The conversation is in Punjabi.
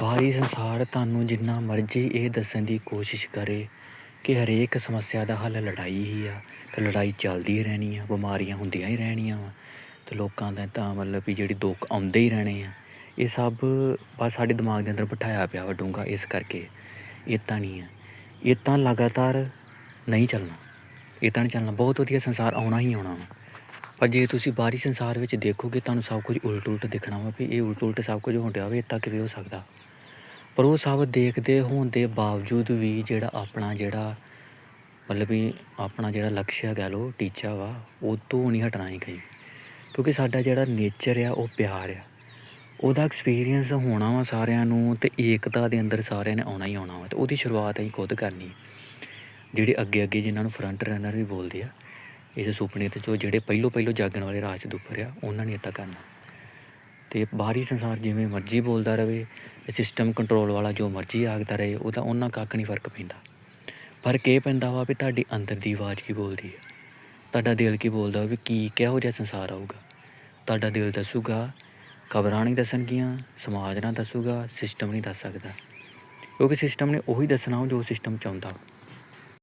ਬਾਹਰੀ ਸੰਸਾਰ ਤੁਹਾਨੂੰ ਜਿੰਨਾ ਮਰਜ਼ੀ ਇਹ ਦੱਸਣ ਦੀ ਕੋਸ਼ਿਸ਼ ਕਰੇ ਕਿ ਹਰੇਕ ਸਮੱਸਿਆ ਦਾ ਹੱਲ ਲੜਾਈ ਹੀ ਆ ਤੇ ਲੜਾਈ ਚੱਲਦੀ ਹੀ ਰਹਿਣੀ ਆ, ਬਿਮਾਰੀਆਂ ਹੁੰਦੀਆਂ ਹੀ ਰਹਿਣੀਆਂ ਵਾ ਤੇ ਲੋਕਾਂ ਦਾ ਤਾਂ ਮਤਲਬ ਵੀ ਜਿਹੜੀ ਦੁੱਖ ਆਉਂਦੇ ਹੀ ਰਹਿਣੇ ਆ। ਇਹ ਸਭ ਬਸ ਸਾਡੇ ਦਿਮਾਗ ਦੇ ਅੰਦਰ ਬਿਠਾਇਆ ਪਿਆ ਵਾ ਡੂੰਘਾ, ਇਸ ਕਰਕੇ ਇਹ ਤਾਂ ਨਹੀਂ ਆ। ਇਹ ਤਾਂ ਲਗਾਤਾਰ ਨਹੀਂ ਚੱਲਣਾ। ਇਹ ਤਾਂ ਨਹੀਂ ਚੱਲਣਾ। ਬਹੁਤ ਵਧੀਆ ਸੰਸਾਰ ਆਉਣਾ ਹੀ ਆਉਣਾ ਵਾ। ਪਰ ਜੇ ਤੁਸੀਂ ਬਾਹਰੀ ਸੰਸਾਰ ਵਿੱਚ ਦੇਖੋਗੇ, ਤੁਹਾਨੂੰ ਸਭ ਕੁਝ ਉਲਟ ਉਲਟ ਦਿਖਣਾ ਵਾ ਵੀ ਇਹ ਉਲਟ ਉਲਟ ਸਭ ਕੁਝ ਹੋਣ ਡਿਆ ਵੇ ਤਾਂ ਕਿਵੇਂ ਹੋ ਸਕਦਾ? ਪਰ ਉਹ ਸਭ ਦੇਖਦੇ ਹੋਣ ਦੇ ਬਾਵਜੂਦ ਵੀ ਜਿਹੜਾ ਆਪਣਾ ਜਿਹੜਾ ਮਤਲਬ ਵੀ ਆਪਣਾ ਜਿਹੜਾ ਲਕਸ਼ ਕਹਿ ਲੋ ਟੀਚਾ ਵਾ, ਉਹ ਤੋਂ ਨਹੀਂ ਹਟਣਾ ਹੀ ਕਈ। ਕਿਉਂਕਿ ਸਾਡਾ ਜਿਹੜਾ ਨੇਚਰ ਆ, ਉਹ ਪਿਆਰ ਆ। ਉਹਦਾ ਐਕਸਪੀਰੀਅੰਸ ਹੋਣਾ ਵਾ ਸਾਰਿਆਂ ਨੂੰ ਤੇ ਏਕਤਾ ਦੇ ਅੰਦਰ ਸਾਰਿਆਂ ਨੇ ਆਉਣਾ ਹੀ ਆਉਣਾ ਵਾ ਤੇ ਉਹਦੀ ਸ਼ੁਰੂਆਤ ਅਸੀਂ ਖੁਦ ਕਰਨੀ। ਜਿਹੜੇ ਅੱਗੇ ਅੱਗੇ ਜਿਨ੍ਹਾਂ ਨੂੰ ਫਰੰਟ ਰਨਰ ਵੀ ਬੋਲਦੇ ਆ, ਇਸ ਸੁਪਨੇ ਤੇ ਜੋ ਜਿਹੜੇ ਪਹਿਲੋ ਪਹਿਲੋ ਜਾਗਣ ਵਾਲੇ ਰਾਜ ਦੇ ਆ, ਉਹਨਾਂ ਨੇ ਇੱਦਾਂ ਕਰਨਾ। ਤੇ ਬਾਹਰੀ ਸੰਸਾਰ ਜਿਵੇਂ ਮਰਜ਼ੀ ਬੋਲਦਾ ਰਵੇ ਸਿਸਟਮ ਕੰਟਰੋਲ ਵਾਲਾ ਜੋ ਮਰਜ਼ੀ ਆਖਦਾ ਰਹੇ, ਉਹਦਾ ਉਹਨਾਂ ਕੱਖ ਨਹੀਂ ਫ਼ਰਕ ਪੈਂਦਾ। ਫ਼ਰਕ ਇਹ ਪੈਂਦਾ ਵਾ ਵੀ ਤੁਹਾਡੀ ਅੰਦਰ ਦੀ ਆਵਾਜ਼ ਕੀ ਬੋਲਦੀ ਹੈ? ਤੁਹਾਡਾ ਦਿਲ ਕੀ ਬੋਲਦਾ ਵੀ ਕੀ ਕਿਹੋ ਜਿਹਾ ਸੰਸਾਰ ਆਊਗਾ? ਤੁਹਾਡਾ ਦਿਲ ਦੱਸੂਗਾ, ਖਬਰਾਂ ਨਹੀਂ ਦੱਸਣਗੀਆਂ, ਸਮਾਜ ਨਾ ਦੱਸੂਗਾ ਸਿਸਟਮ ਨਹੀਂ ਦੱਸ ਸਕਦਾ। ਕਿਉਂਕਿ ਸਿਸਟਮ ਨੇ ਉਹੀ ਦੱਸਣਾ ਜੋ ਸਿਸਟਮ ਚਾਹੁੰਦਾ।